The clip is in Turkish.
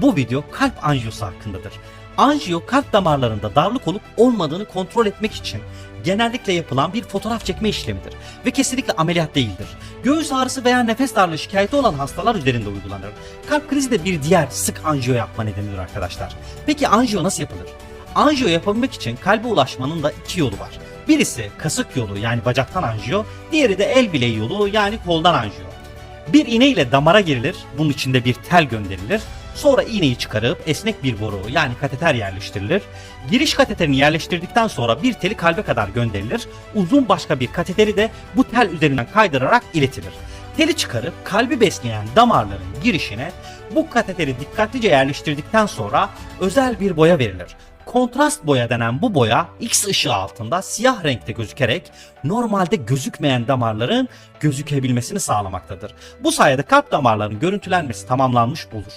Bu video kalp anjiyosu hakkındadır. Anjiyo kalp damarlarında darlık olup olmadığını kontrol etmek için genellikle yapılan bir fotoğraf çekme işlemidir ve kesinlikle ameliyat değildir. Göğüs ağrısı veya nefes darlığı şikayeti olan hastalar üzerinde uygulanır. Kalp krizi de bir diğer sık anjiyo yapma nedenidir arkadaşlar. Peki anjiyo nasıl yapılır? Anjiyo yapabilmek için kalbe ulaşmanın da iki yolu var. Birisi kasık yolu yani bacaktan anjiyo, diğeri de el bileği yolu yani koldan anjiyo. Bir iğne ile damara girilir, bunun içinde bir tel gönderilir. Sonra iğneyi çıkarıp esnek bir boru yani kateter yerleştirilir. Giriş kateterini yerleştirdikten sonra bir teli kalbe kadar gönderilir. Uzun başka bir kateteri de bu tel üzerinden kaydırarak iletilir. Teli çıkarıp kalbi besleyen damarların girişine bu kateteri dikkatlice yerleştirdikten sonra özel bir boya verilir. Kontrast boya denen bu boya X ışığı altında siyah renkte gözükerek normalde gözükmeyen damarların gözükebilmesini sağlamaktadır. Bu sayede kalp damarlarının görüntülenmesi tamamlanmış olur.